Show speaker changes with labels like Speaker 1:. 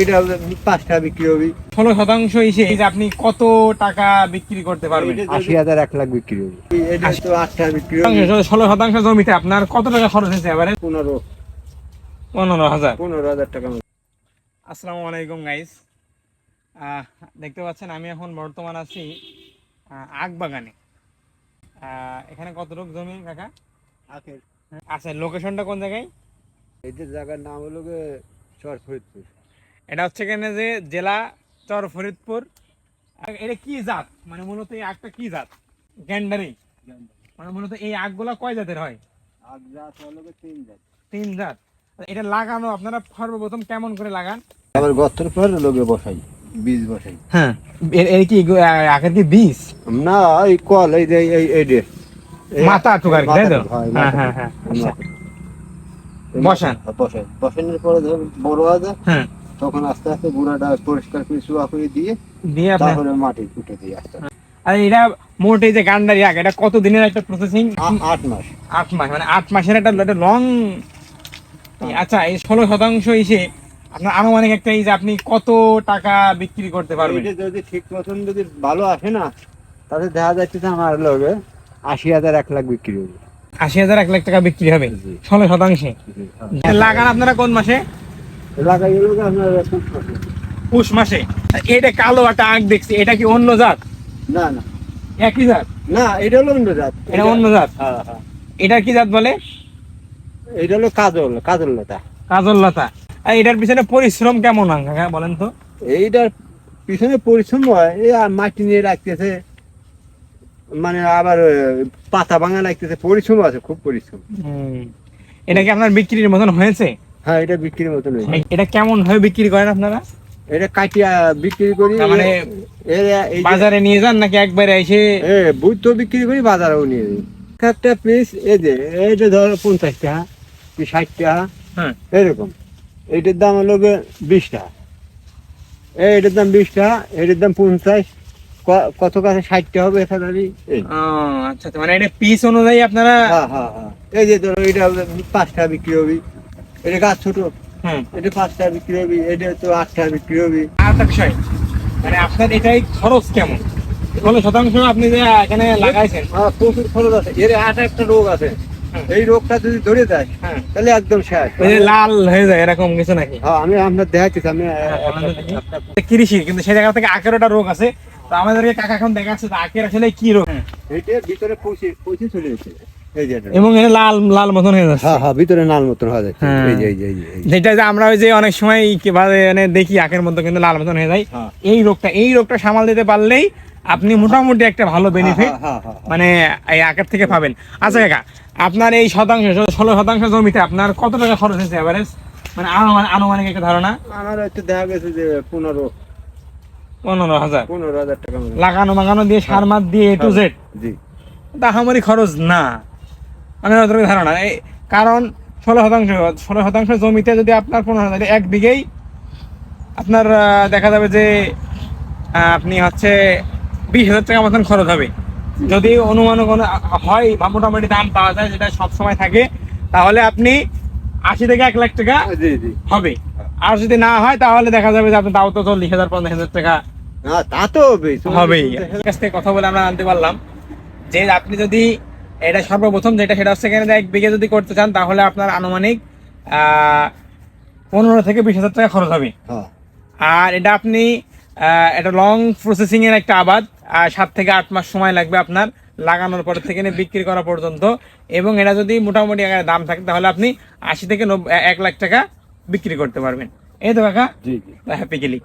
Speaker 1: এটা পাঁচটা বিক্রি হবে।
Speaker 2: ষোলো শতাংশ এসে এই যে আপনি কত টাকা বিক্রি করতে পারবেন?
Speaker 1: আশি হাজার এক লাখ বিক্রি হবে। এটা তো আটটা বিক্রি হবে।
Speaker 2: ষোলো শতাংশ জমিতে আপনার কত টাকা খরচ হয়েছে এবারে?
Speaker 1: পনেরো।
Speaker 2: পনেরো হাজার।
Speaker 1: পনেরো হাজার টাকা।
Speaker 2: আসসালামু আলাইকুম গাইস দেখতে পাচ্ছেন আমি এখন বর্তমান আছি আখ বাগানে আহ, এখানে কতটুক জমি কাকা?
Speaker 1: আখের।
Speaker 2: আচ্ছা লোকেশনটা কোন জায়গায়?
Speaker 1: এদের জায়গার নাম হলো গিয়ে চর ফরিদপুর
Speaker 2: এটা হচ্ছে এখানে যে জেলা চর ফরিদপুর। আর এটা কি জাত? মানে মূলত এই আখটা কি জাত? গ্যান্ডারি। মানে মূলত এই আখগুলা কয় জাতের হয়?
Speaker 1: জাত হলো তিন জাত।
Speaker 2: তিন জাত। এটা লাগানো আপনারা সর্বপ্রথম কেমন করে লাগান?
Speaker 1: আবার গর্তর পর লোকে বসাই বীজ বসাই।
Speaker 2: হ্যাঁ। এর কি আখের কি বীজ?
Speaker 1: না এই কল এই যে এই এই যে।
Speaker 2: মাথা টুকার কি, তো?
Speaker 1: মাথাটা, হয়,
Speaker 2: হ্যাঁ হ্যাঁ হ্যাঁ। বসান।
Speaker 1: বসানোর পরে বড় হয়ে যায়
Speaker 2: হ্যাঁ।
Speaker 1: তখন আস্তে আস্তে গুঁড়াটা পরিষ্কার করে চুয়া করে দিয়ে
Speaker 2: দিয়ে
Speaker 1: তারপরে মাটি ফুটে দিই আস্তে।
Speaker 2: আর এটা মোট এই যে গান্ডারি এটা কত দিনের একটা প্রসেসিং
Speaker 1: আট মাস।
Speaker 2: আট মাস মানে আট মাসের একটা একটা লং আচ্ছা এই ষোলো শতাংশ এসে আপনার আনুমানিক একটা এই যে আপনি কত টাকা বিক্রি করতে পারবেন?
Speaker 1: যদি ঠিক মতন যদি ভালো আসে না তাহলে দেখা যাচ্ছে যে আমার লোকে আশি হাজার এক লাখ বিক্রি হবে
Speaker 2: আশি হাজার এক লাখ টাকা বিক্রি হবে ষোলো শতাংশে। লাগান আপনারা কোন মাসে?
Speaker 1: লাগাই আপনার
Speaker 2: পুষ মাসে। এটা কালো একটা আখ দেখছি এটা কি অন্য জাত?
Speaker 1: না না।
Speaker 2: একই জাত?
Speaker 1: না এটা হলো অন্য জাত।
Speaker 2: এটা অন্য জাত?
Speaker 1: হ্যাঁ হ্যাঁ।
Speaker 2: এটা কি জাত বলে?
Speaker 1: এটা হলো কাজল কাজল লতা
Speaker 2: কাজল লতা আর এটার পিছনে পরিশ্রম কেমন হয় কাকা বলেন তো?
Speaker 1: এইটার পিছনে পরিশ্রম হয় এই মাটি নিয়ে রাখতেছে। মানে আবার পাতা ভাঙা লাগতেছে পরিশ্রম আছে খুব পরিশ্রম।
Speaker 2: হুম। এটা কি আপনার বিক্রির মতন হয়েছে?
Speaker 1: হ্যাঁ এটা বিক্রির মতন হয়েছে।
Speaker 2: এটা কেমন ভাবে বিক্রি করেন আপনারা?
Speaker 1: এটা কাটিয়া বিক্রি করি
Speaker 2: মানে
Speaker 1: এই যে-
Speaker 2: বাজারে নিয়ে যান নাকি একবারে এসে?
Speaker 1: এ বুদ্ধ বিক্রি করি বাজারেও নিয়ে যাই। একটা পিস এই যে এইটা ধরো পঞ্চাশ টাকা কি ষাট টাকা
Speaker 2: হ্যাঁ।
Speaker 1: এরকম। এইটার দাম হলো গিয়ে বিশ টাকা এই এটার দাম বিশ টাকা এটার দাম পঞ্চাশ কত কাছে ষাট টাকা হবে এখানে এই।
Speaker 2: আচ্ছা আচ্ছা, মানে এটা পিস অনুযায়ী আপনারা
Speaker 1: হ্যাঁ হ্যাঁ হ্যাঁ। এই যে ধরো এটা হবে পাঁচ বিক্রি হবে। এটা গাছ ছোট।
Speaker 2: হ্যাঁ
Speaker 1: এটা পাঁচ টাকা বিক্রি হবে এটা তো আট টাকা বিক্রি হবে।
Speaker 2: আর একটা বিষয়। মানে আপনার এটাই খরচ কেমন? ষোলো শতাংশ আপনি যে এখানে লাগাইছেন।
Speaker 1: হ্যাঁ প্রচুর খরচ আছে। এর একটা রোগ আছে। এই রোগটা যদি ধরে যায়
Speaker 2: হ্যাঁ।
Speaker 1: তাহলে একদম শেষ।
Speaker 2: লাল হয়ে যায় এরকম কিছু নাকি?
Speaker 1: হ্যাঁ আমি আপনার দেখাচ্ছি আমি
Speaker 2: হ্যাঁ, কৃষি কিন্তু সেই জায়গা থেকে আখের একটা রোগ আছে। তো আমাদেরকে কাকা এখন দেখাচ্ছে যে আখের আসলে কি রোগ?
Speaker 1: এইটার ভিতরে পৌঁছে পৌঁছে চলে গেছে। এটা।
Speaker 2: এবং এটা লাল লাল মতন হয়ে যাচ্ছে।
Speaker 1: হ্যাঁ হ্যাঁ ভিতরে নাল মতন হয়ে যাচ্ছে। এই যে এই যে এই যে, এই যে।
Speaker 2: যেটা যে আমরা ওই যে অনেক সময় কীভাবে মানে দেখি আখের মধ্যে কিন্তু লাল মতন হয়ে যায়।
Speaker 1: হ্যাঁ।
Speaker 2: এই রোগটা এই রোগটা সামাল দিতে পারলেই আপনি মোটামুটি একটা ভালো বেনিফিট। মানে এই আখের থেকে পাবেন। আচ্ছা কাকা আপনার এই শতাংশ ষোলো শতাংশ জমিতে আপনার কত টাকা খরচ হয়েছে এভারেজ মানে আনুমান- আনুমানিক একটা ধারণা?
Speaker 1: আমার হয়তো দেখা গেছে যে পনেরো
Speaker 2: পনেরো হাজার।
Speaker 1: পনেরো হাজার টাকা
Speaker 2: লাগানো মাগানো দিয়ে সার মার দিয়ে এ টু জেড
Speaker 1: জি।
Speaker 2: তাহামারি খরচ না। মানে অতটুকু ধারণা এই কারণ ষোলো শতাংশ ষোলো শতাংশ জমিতে যদি আপনার পনেরো হাজার এক বিঘেই আপনার দেখা যাবে যে আপনি হচ্ছে বিশ হাজার টাকা মতন খরচ হবে। যদি অনুমান হয় বা মোটামুটি দাম পাওয়া যায় যেটা সব সময় থাকে তাহলে আপনি আশি থেকে এক লাখ টাকা হবে। আর যদি না হয় তাহলে দেখা যাবে যে আপনি তাও তো চল্লিশ হাজার পঞ্চাশ হাজার টাকা
Speaker 1: তা তো হবে
Speaker 2: হবেই। কাছ থেকে কথা বলে আমরা জানতে পারলাম যে আপনি যদি এটা সর্বপ্রথম যেটা সেটা হচ্ছে এখানে এক বিঘে যদি করতে চান তাহলে আপনার আনুমানিক পনেরো থেকে বিশ হাজার টাকা খরচ হবে।
Speaker 1: হ্যাঁ।
Speaker 2: আর এটা আপনি এটা লং প্রসেসিং এর একটা আবাদ সাত থেকে আট মাস সময় লাগবে আপনার লাগানোর পর থেকে নিয়ে বিক্রি করা পর্যন্ত। এবং এটা যদি মোটামুটি দাম থাকে তাহলে আপনি আশি থেকে নব্বই এক লাখ টাকা বিক্রি করতে পারবেন। এই তো কাকা? হ্যাপি গেলি